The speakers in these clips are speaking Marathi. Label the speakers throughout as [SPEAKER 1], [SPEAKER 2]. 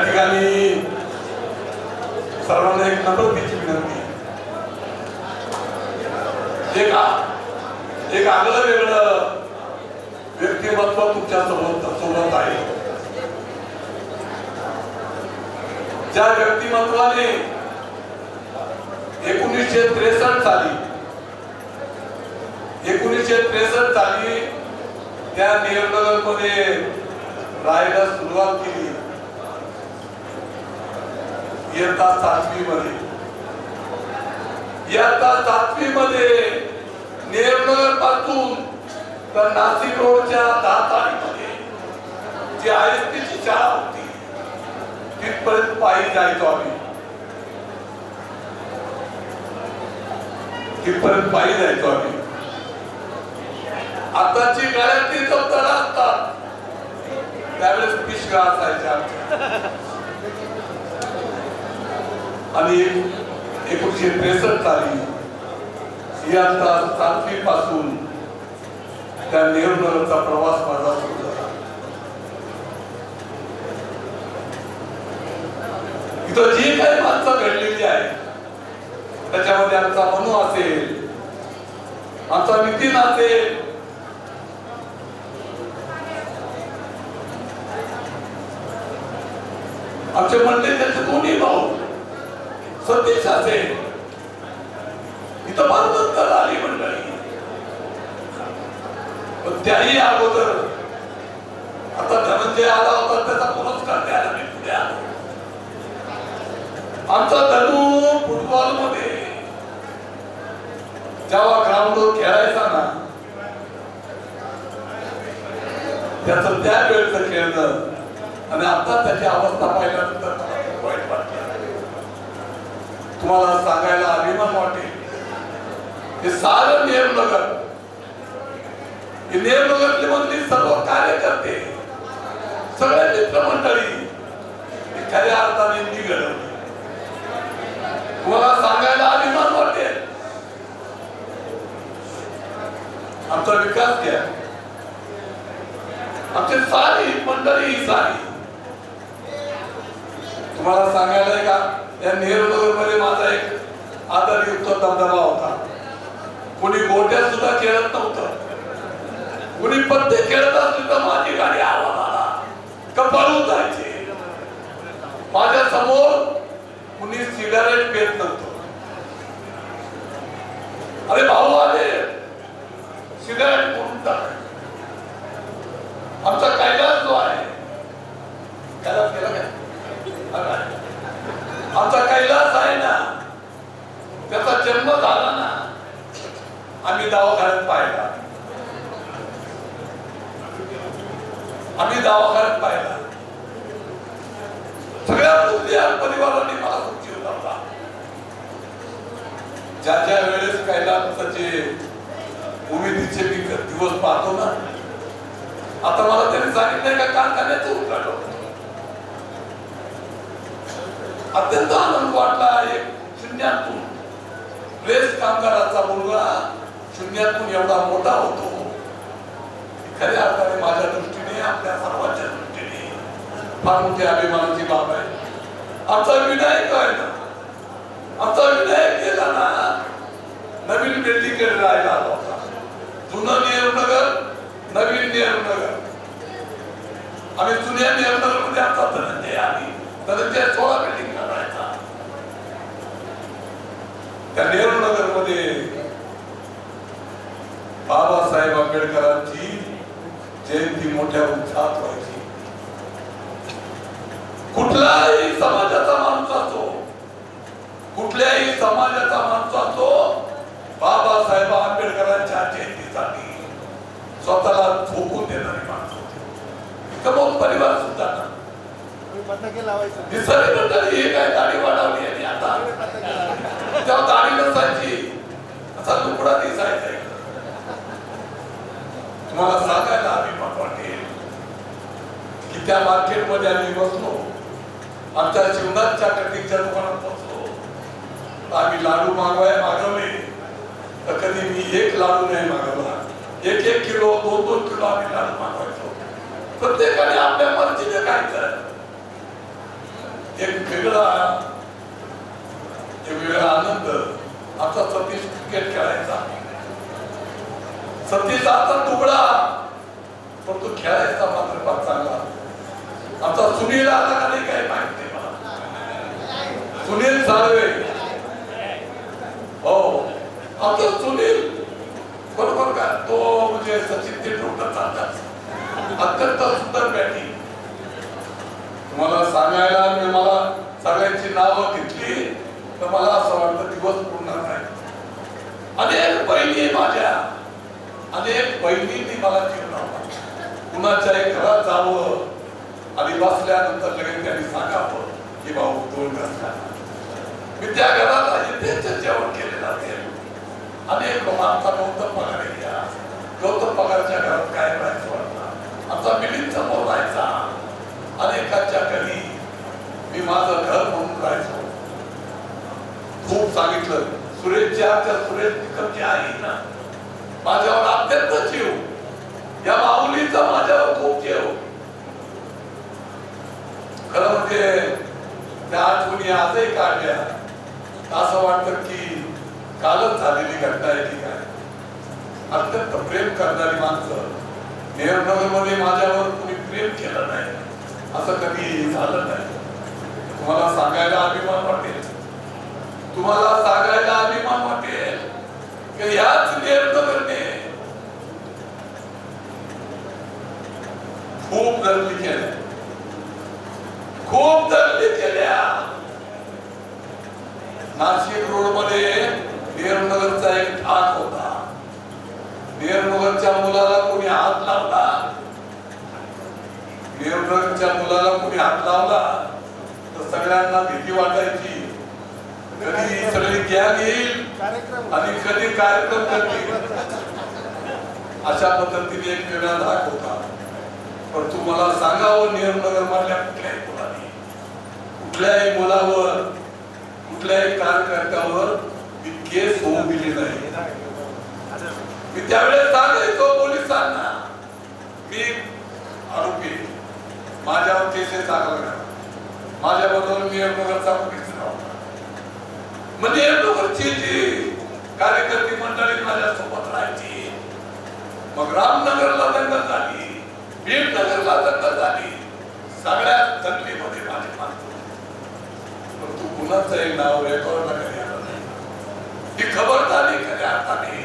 [SPEAKER 1] या ठिकाणी सर्वांना एक नम्रतेची विनंती एक एक आगळं वेगळं व्यक्तिमत्व तुमच्यासोबत सोबत आहे. ज्या व्यक्तिमत्वाने एकोणीसशे त्रेसष्ट साली एकोणीसशे त्रेसष्ट साली त्या नियंत्रणमध्ये राहायला सुरुवात केली. इयत्ता सातवी मध्ये इयत्ता सातवी मध्ये नेहरनगरपासून तर नाशिक रोडच्या दाताळीमध्ये जी आय एस ची शाळा होती तिथपर्यंत पायी जायचो आम्ही. तिथपर्यंत पायी जायचो आम्ही. आताची गाड्या ती चौथरा असतात. त्यावेळेस पिशव्या असायच्या आमच्या. आणि एकोणीसशे त्रेसष्ट साली इयत्ता सातवी पासून त्या नेहरूनगरचा प्रवास माझा सुरू झाला. इथं जी काही माणसं घडलेली आहे त्याच्यामध्ये आमचा मनू असेल आमचा नितीन असेल आमचे म्हणले त्याचे दोन्ही भाऊ सतीश असेल इथं मानवंतर आली मंडळी. पण त्याही अगोदर आता धनंजय म्हणजे आला होता त्याचा पुरस्कार द्यायला मी पुढे आलो आमचा धनू फुटबॉलमध्ये जेव्हा ग्राउंडवर खेळायचा ना त्याचं त्या वेळचं खेळणं आणि आता त्याची अवस्था पाहिल्यानंतर मला खूप वाईट वाटलं तुम्हाला सांगायला अभिमान वाटेल हे सारं नेमनगर हे नेमनगरले मधली सर्व कार्यकर्ते. सगळे मित्रमंडळी. खऱ्या अर्थाने मी घडवली. तुम्हाला सांगायला अभिमान वाटेल आमचा विकास घ्या. आमची सारी मंडळी सारी. तुम्हाला सांगायला का? या नेहरू माझा एक आदरयुक्त दबदबा होता. कुणी गोट्या सुद्धा खेळत नव्हतं. कुणी पत्ते खेळत असली तर माझी गाडी आवाज आला का पळून जायचे माझ्यासमोर कुणी सिगारेट पेत नव्हतं अरे भाऊ आले सिगारेट करून टाक आमचा कैलास जो आहे कैलास केला काय बघा. आमचा कैलास आहे ना त्याचा जन्म झाला ना आम्ही दवाखान्यात पाहिला. आम्ही दवाखान्यात पाहिला. सगळ्या मुद्द्या परिवाराने मला खूप होता ज्या ज्या वेळेस कैलासाचे उमेदीचे मी दिवस पाहतो ना आता मला त्यांनी सांगितलंय का कारखान्याचं उद्घाटन. अत्यंत आनंद वाटला एक शून्यातून. प्रेस कामगाराचा मुलगा शून्यातून एवढा मोठा होतो. खऱ्या अर्थाने माझ्या दृष्टीने आपल्या सर्वांच्या दृष्टीने फार मोठी अभिमानाची बाब आहे. आमचा विनायक आहे ना? आमचा विनायक गेला ना? नवीन बिल्डिंग राहायला आला होता. जुनं नेहरूनगर नवीन नेहरूनगर. आम्ही जुन्या नेहरूनगरमध्ये आमचा धनंजय आम्ही. धनंजय सोळा बिल्डिंग राहायचा त्या नेहरूनगरमध्ये बाबासाहेब आंबेडकरांची जयंती मोठ्या उत्साहात व्हायची. कुठलाही समाजाचा माणूस असो कुठल्याही समाजाचा माणूस असो बाबासाहेब आंबेडकरांच्या जयंतीसाठी स्वतःला झोपून देणारी माणसं होती. कमवून परिवार सुद्धा ना मंडळी हे काय दाढी वाढवली आणि आता? तेव्हा दाढी नसायची. असा तुकडा दिसायचा इकडं. तुम्हाला सांगायला अभिमान वाटेल की त्या मार्केटमध्ये आम्ही बसलो. आमच्या शिवनाथच्या कटिंगच्या दुकानात बसलो. आम्ही लाडू मागवाय मागवले. तर कधी मी एक लाडू नाही मागवला. एक एक किलो दोन दोन किलो आम्ही लाडू मागवायचो. प्रत्येकाने आपल्या मर्जीने खायचं एक वेगळा एक वेगळा आनंद. आता सतीश क्रिकेट खेळायचा. सतीश आता तुकडा पण तो खेळायचा मात्र फार चांगला. आता सुनील आता का नाही काही मला? सुनील साळवे. हो. आता सुनील बरोबर का? तो म्हणजे सचिन तेंडुलकर चालतात. अत्यंत सुंदर बॅटिंग. तुम्हाला सांगायला मी मला सगळ्यांची नावं घेतली तर मला असं वाटतं दिवस पूर्ण नाही. अनेक बहिणी माझ्या. अनेक बहिणींनी मला चिरवलं कुणाच्या घरात जावं आणि बसल्यानंतर लगेच त्यांनी सांगावं की भाऊ दोन घरात मी त्या घराला येथे जेवण केले जाते. अनेक लोक आमचा गौतम पगार घ्या गौतम पगारच्या घरात काय राहायचं वाटतं? आमचा मिलिंद समोर राहायचा. अनेकांच्या घरी मी माझं घर म्हणून राहायचो. खूप सांगितलं सुरेशच्या सुरेश निकमची आई ना? माझ्यावर अत्यंत जीव. या माऊलीचा माझ्यावर खूप मध्ये त्या आठवणी आजही काढल्या. असं वाटतं की कालच झालेली घटना आहे की काय. अत्यंत प्रेम करणारी माणसं. नेहरूनगरमध्ये माझ्यावर कुणी प्रेम केलं नाही. असं कधी झालं नाही. तुम्हाला सांगायला अभिमान वाटेल. तुम्हाला सांगायला अभिमान वाटेल की याच नेहरूनगरने खूप दरली खूप गर्दी केल्या. नाशिक रोडमध्ये नेहरूनगरचा एक ठाक होता. नेहरूनगरच्या मुलाला कोणी हात लावला? नेहरूनगरच्या मुलाला कोणी हात लावला? तर सगळ्यांना भीती वाटायची. कधी सगळी गॅग येईल आणि कधी कार्यक्रम करतील. अशा पद्धतीने एक वेगळा धाक होता. पण तुम्हाला सांगावं नेहरूनगर मधल्या कुठल्या कुठल्याही मुलावर कुठल्याही कार्यकर्त्यावर मी केस होऊ दिली नाही मी त्यावेळेस सांगायचो पोलिसांना मी आरोपी माझ्यावर केसेस दाखल करा माझ्या बरोबर नेहरूनगरचा पोलीस नव्हता म्हणजे मग जी कार्यकर्ती मंडळी माझ्या सोबत राहायची मग रामनगरला दंगल झाली भीमनगरला दंगल झाली सगळ्या दंगलीमध्ये माझे मानतो पण नाव रेकॉर्ड कधी नाही ही खबरदारी खऱ्या अर्थाने.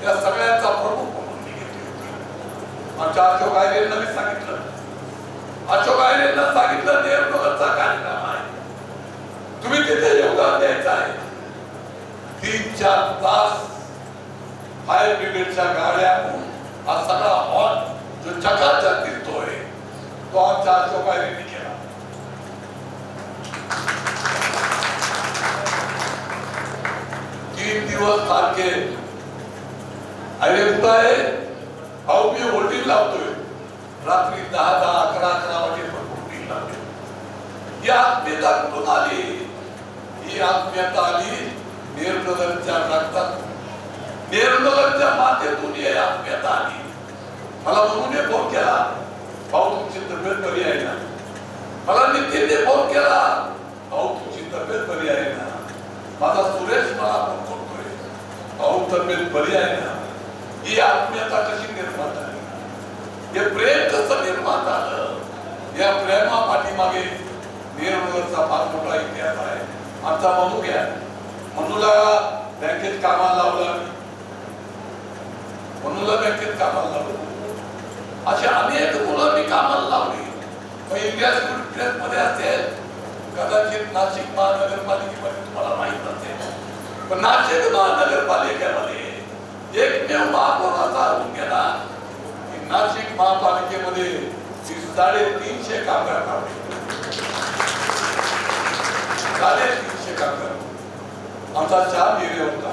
[SPEAKER 1] त्या सगळ्यांचा प्रमुख म्हणून मी घेतली होती. आमच्या अशोक आयरेंना मी सांगितलं. अशोक आयरेंना सांगितलं नेहरूनगरचा कार्यक्रम आहे. तुम्ही तिथे योगदान द्यायचं आहे. तीन चार तास फायर ब्रिगेडच्या गाड्या हा सगळा हॉल जो चकाचक दिसतोय तो आमच्या अशोक आयरेंनी केला. तीन दिवस सारखे. अरे आहे अहो मी होल्डिंग लावतोय. रात्री दहा दहा अकरा अकरा वाजेपर्यंत होल्डिंग लावते ही आत्मीयता कुठून आली? ही आत्मीयता आली नेरनगरच्या रक्तात. नेरनगरच्या मातेतून ही आत्मीयता आली. मला म्हणून फोन केला. भाऊ तुमची तब्येत बरी आहे ना मला नितीनने फोन केला भाऊ तुमची तब्येत बरी आहे ना माझा सुरेश मला फोन करतोय भाऊ तब्येत बरी आहे ना ही आत्मीयता कशी निर्माण झाली हे प्रेम कसं निर्माण झालं? या प्रेमा पाठीमागे नेहरूनगरचा फार मोठा इतिहास आहे. आमचा मनू घ्या. मनूला बँकेत कामाला लावलं मनूला बँकेत कामाला लावलं. अशी अनेक मुलं मी कामाला लावली. मग इंडिया स्कूल ट्रेस मध्ये असेल कदाचित नाशिक महानगरपालिकेमध्ये तुम्हाला माहीत नसेल पण नाशिक महानगरपालिकेमध्ये एकमेव महापौर असा होऊन गेला की नाशिक महापालिकेमध्ये साडेतीनशे कामगार लावले साडेतीनशे कामगार आमचा श्याम हिरे होता.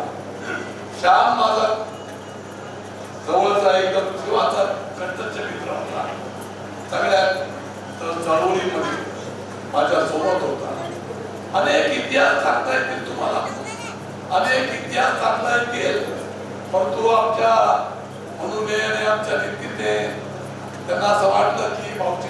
[SPEAKER 1] श्याम माझा जवळचा एकदम जीवाचा कंटच मित्र होता. सगळ्या चळवळीमध्ये माझ्या सोबत होता. अनेक इतिहास सांगता येतील तुम्हाला. अनेक इतिहास सांगता येतील. परंतु आमच्या अनुमेयाने आणि आमच्या नीतीने त्यांना असं वाटलं की भाऊची